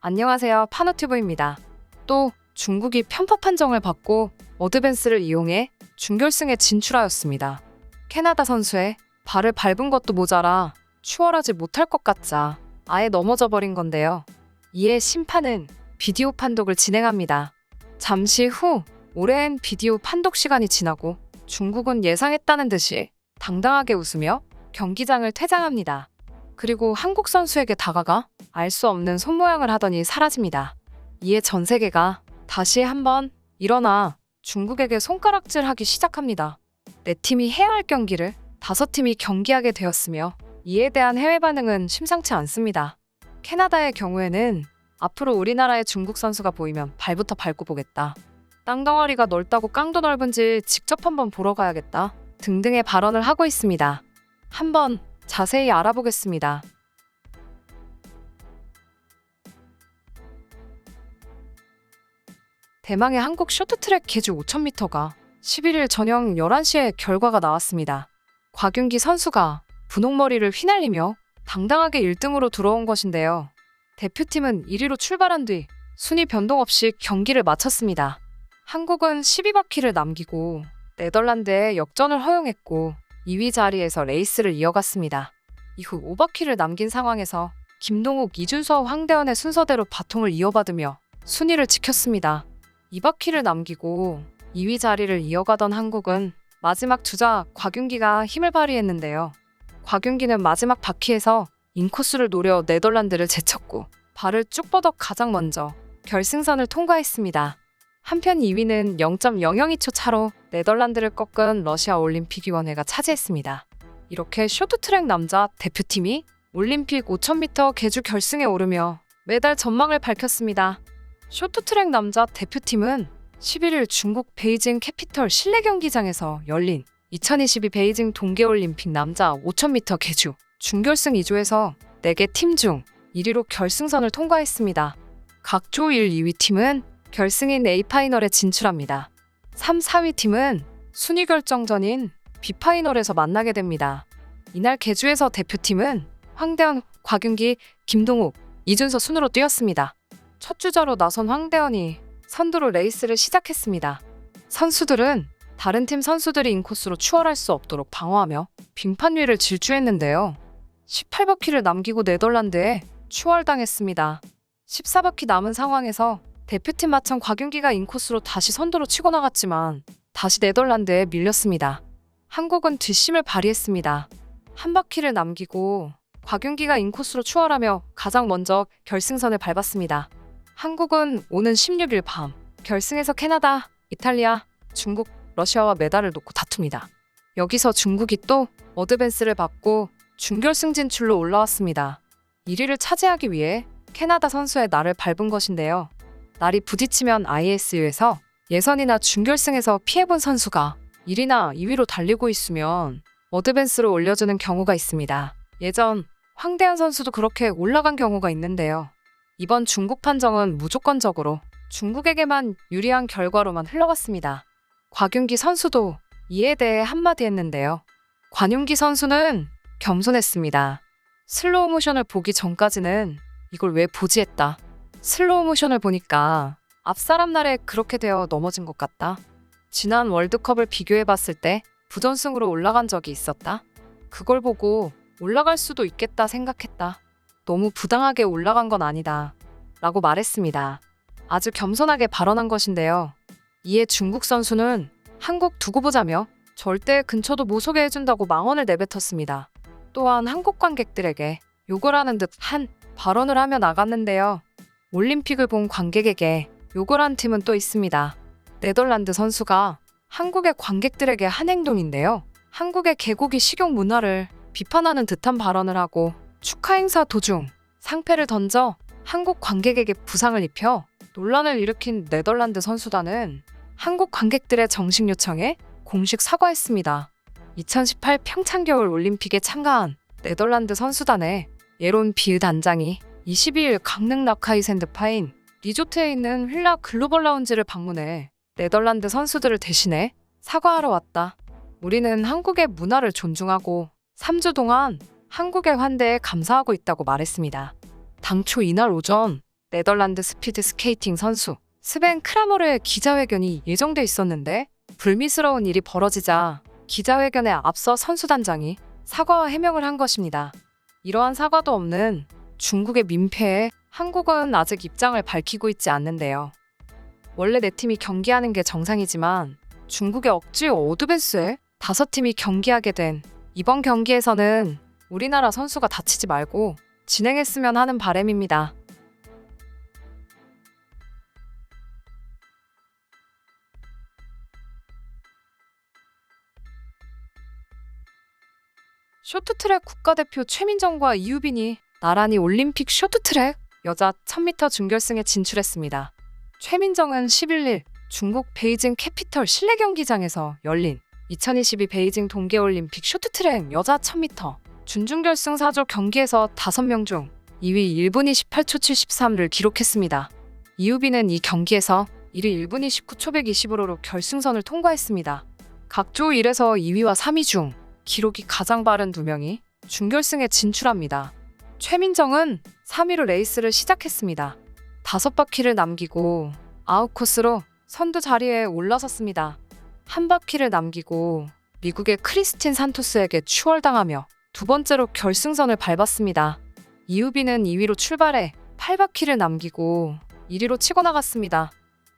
안녕하세요. 파노튜브입니다. 또 중국이 편파 판정을 받고 어드밴스를 이용해 준결승에 진출하였습니다. 캐나다 선수의 발을 밟은 것도 모자라 추월하지 못할 것 같자 아예 넘어져 버린 건데요. 이에 심판은 비디오 판독을 진행합니다. 잠시 후 오랜 비디오 판독 시간이 지나고 중국은 예상했다는 듯이 당당하게 웃으며 경기장을 퇴장합니다. 그리고 한국 선수에게 다가가 알 수 없는 손모양을 하더니 사라집니다. 이에 전 세계가 다시 한번 일어나 중국에게 손가락질하기 시작합니다. 네 팀이 해야 할 경기를 다섯 팀이 경기하게 되었으며 이에 대한 해외 반응은 심상치 않습니다. 캐나다의 경우에는 앞으로 우리나라의 중국 선수가 보이면 발부터 밟고 보겠다. 땅덩어리가 넓다고 깡도 넓은지 직접 한번 보러 가야겠다. 등등의 발언을 하고 있습니다. 한번 자세히 알아보겠습니다. 대망의 한국 쇼트트랙 계주 5000m가 11일 저녁 11시에 결과가 나왔습니다. 곽윤기 선수가 분홍머리를 휘날리며 당당하게 1등으로 들어온 것인데요. 대표팀은 1위로 출발한 뒤 순위 변동 없이 경기를 마쳤습니다. 한국은 12바퀴를 남기고 네덜란드에 역전을 허용했고 2위 자리에서 레이스를 이어갔습니다. 이후 5바퀴를 남긴 상황에서 김동욱, 이준서, 황대현의 순서대로 바통을 이어받으며 순위를 지켰습니다. 2바퀴를 남기고 2위 자리를 이어가던 한국은 마지막 주자 곽윤기가 힘을 발휘했는데요. 곽윤기는 마지막 바퀴에서 인코스를 노려 네덜란드를 제쳤고 발을 쭉 뻗어 가장 먼저 결승선을 통과했습니다. 한편 2위는 0.002초 차로 네덜란드를 꺾은 러시아 올림픽위원회가 차지했습니다. 이렇게 쇼트트랙 남자 대표팀이 올림픽 5000m 개주 결승에 오르며 메달 전망을 밝혔습니다. 쇼트트랙 남자 대표팀은 11일 중국 베이징 캐피털 실내 경기장에서 열린 2022 베이징 동계올림픽 남자 5000m 개주 준결승 2조에서 4개 팀 중 1위로 결승선을 통과했습니다. 각 조 1, 2위 팀은 결승인 A파이널에 진출합니다. 3, 4위 팀은 순위 결정전인 B파이널에서 만나게 됩니다. 이날 개주에서 대표팀은 황대현, 곽윤기, 김동욱, 이준서 순으로 뛰었습니다. 첫 주자로 나선 황대현이 선두로 레이스를 시작했습니다. 선수들은 다른 팀 선수들이 인코스로 추월할 수 없도록 방어하며 빙판 위를 질주했는데요. 18바퀴를 남기고 네덜란드에 추월당했습니다. 14바퀴 남은 상황에서 대표팀 마찬 곽윤기가 인코스로 다시 선두로 치고 나갔지만 다시 네덜란드에 밀렸습니다. 한국은 뒷심을 발휘했습니다. 한 바퀴를 남기고 곽윤기가 인코스로 추월하며 가장 먼저 결승선을 밟았습니다. 한국은 오는 16일 밤 결승에서 캐나다, 이탈리아, 중국, 러시아와 메달을 놓고 다툽니다. 여기서 중국이 또 어드밴스를 받고 준결승 진출로 올라왔습니다. 1위를 차지하기 위해 캐나다 선수의 날을 밟은 것인데요. 날이 부딪히면 ISU에서 예선이나 준결승에서 피해본 선수가 1위나 2위로 달리고 있으면 어드밴스로 올려주는 경우가 있습니다. 예전 황대현 선수도 그렇게 올라간 경우가 있는데요. 이번 중국 판정은 무조건적으로 중국에게만 유리한 결과로만 흘러갔습니다. 곽윤기 선수도 이에 대해 한마디 했는데요. 관윤기 선수는 겸손했습니다. 슬로우 모션을 보기 전까지는 이걸 왜 보지 했다. 슬로우 모션을 보니까 앞사람 날에 그렇게 되어 넘어진 것 같다. 지난 월드컵을 비교해 봤을 때 부전승으로 올라간 적이 있었다. 그걸 보고 올라갈 수도 있겠다 생각했다. 너무 부당하게 올라간 건 아니다. 라고 말했습니다. 아주 겸손하게 발언한 것인데요. 이에 중국 선수는 한국 두고 보자며 절대 근처도 못 소개 해준다고 망언을 내뱉었습니다. 또한 한국 관객들에게 욕을 하는 듯한 발언을 하며 나갔는데요. 올림픽을 본 관객에게 욕을 한 팀은 또 있습니다. 네덜란드 선수가 한국의 관객들에게 한 행동인데요. 한국의 개고기 식용 문화를 비판하는 듯한 발언을 하고 축하 행사 도중 상패를 던져 한국 관객에게 부상을 입혀 논란을 일으킨 네덜란드 선수단은 한국 관객들의 정식 요청에 공식 사과했습니다. 2018 평창 겨울 올림픽에 참가한 네덜란드 선수단의 예론 비으 단장이 22일 강릉 라카이센드파인 리조트에 있는 휠라 글로벌 라운지를 방문해 네덜란드 선수들을 대신해 사과하러 왔다. 우리는 한국의 문화를 존중하고 3주 동안 한국의 환대에 감사하고 있다고 말했습니다. 당초 이날 오전 네덜란드 스피드 스케이팅 선수 스벤 크라머르의 기자회견이 예정돼 있었는데 불미스러운 일이 벌어지자 기자회견에 앞서 선수단장이 사과와 해명을 한 것입니다. 이러한 사과도 없는 중국의 민폐에 한국은 아직 입장을 밝히고 있지 않는데요. 원래 네 팀이 경기하는 게 정상이지만 중국의 억지 어드밴스에 다섯 팀이 경기하게 된 이번 경기에서는 우리나라 선수가 다치지 말고 진행했으면 하는 바람입니다. 쇼트트랙 국가대표 최민정과 이유빈이 나란히 올림픽 쇼트트랙 여자 1000m 준결승에 진출했습니다. 최민정은 11일 중국 베이징 캐피털 실내 경기장에서 열린 2022 베이징 동계올림픽 쇼트트랙 여자 1000m 준중결승 4조 경기에서 5명 중 2위 1분 28초 73를 기록했습니다. 이유빈은 이 경기에서 1위 1분 29초 120으로 결승선을 통과했습니다. 각조 1에서 2위와 3위 중 기록이 가장 빠른 두 명이 준결승에 진출합니다. 최민정은 3위로 레이스를 시작했습니다. 다섯 바퀴를 남기고 아웃 코스로 선두 자리에 올라섰습니다. 한 바퀴를 남기고 미국의 크리스틴 산토스에게 추월당하며 두 번째로 결승선을 밟았습니다. 이우빈은 2위로 출발해 8바퀴를 남기고 1위로 치고 나갔습니다.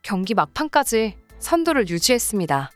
경기 막판까지 선두를 유지했습니다.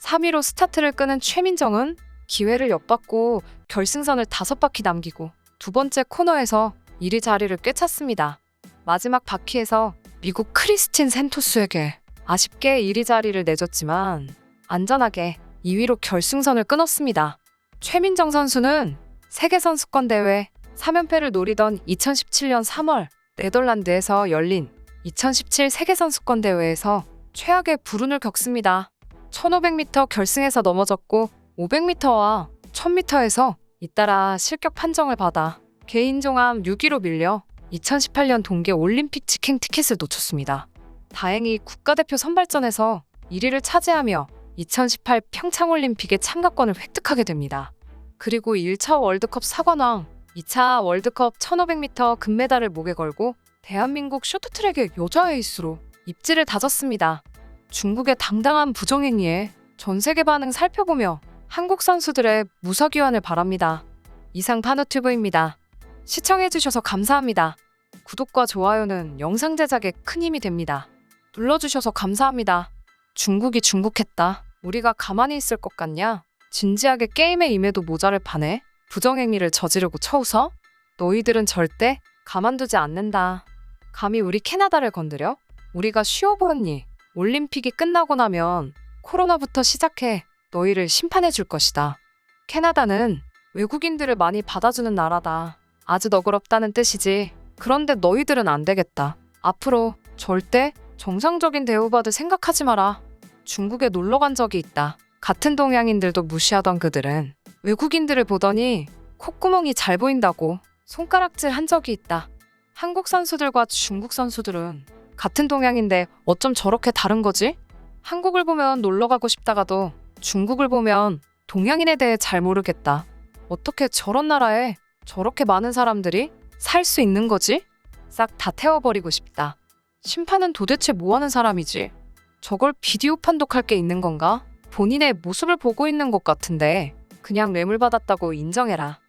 3위로 스타트를 끄는 최민정은 기회를 엿받고 결승선을 다섯 바퀴 남기고 두 번째 코너에서 1위 자리를 꿰찼습니다. 마지막 바퀴에서 미국 크리스틴 센토스에게 아쉽게 1위 자리를 내줬지만 안전하게 2위로 결승선을 끊었습니다. 최민정 선수는 세계선수권 대회 3연패를 노리던 2017년 3월 네덜란드에서 열린 2017 세계선수권 대회에서 최악의 불운을 겪습니다. 1500m 결승에서 넘어졌고 500m와 1000m에서 잇따라 실격 판정을 받아 개인 종합 6위로 밀려 2018년 동계 올림픽 직행 티켓을 놓쳤습니다. 다행히 국가대표 선발전에서 1위를 차지하며 2018 평창올림픽의 참가권을 획득하게 됩니다. 그리고 1차 월드컵 사관왕, 2차 월드컵 1500m 금메달을 목에 걸고 대한민국 쇼트트랙의 여자 에이스로 입지를 다졌습니다. 중국의 당당한 부정행위에 전 세계 반응 살펴보며 한국 선수들의 무사귀환을 바랍니다. 이상 파노튜브입니다. 시청해주셔서 감사합니다. 구독과 좋아요는 영상 제작에 큰 힘이 됩니다. 눌러주셔서 감사합니다. 중국이 중국했다. 우리가 가만히 있을 것 같냐? 진지하게 게임에 임해도 모자를 파네? 부정행위를 저지르고 쳐웃어? 너희들은 절대 가만두지 않는다. 감히 우리 캐나다를 건드려? 우리가 쉬워 보였니? 올림픽이 끝나고 나면 코로나부터 시작해 너희를 심판해 줄 것이다. 캐나다는 외국인들을 많이 받아주는 나라다. 아주 너그럽다는 뜻이지. 그런데 너희들은 안 되겠다. 앞으로 절대 정상적인 대우받을 생각하지 마라. 중국에 놀러 간 적이 있다. 같은 동양인들도 무시하던 그들은 외국인들을 보더니 콧구멍이 잘 보인다고 손가락질 한 적이 있다. 한국 선수들과 중국 선수들은 같은 동양인데 어쩜 저렇게 다른 거지? 한국을 보면 놀러 가고 싶다가도 중국을 보면 동양인에 대해 잘 모르겠다. 어떻게 저런 나라에 저렇게 많은 사람들이 살 수 있는 거지? 싹 다 태워버리고 싶다. 심판은 도대체 뭐 하는 사람이지? 저걸 비디오 판독할 게 있는 건가? 본인의 모습을 보고 있는 것 같은데 그냥 뇌물 받았다고 인정해라.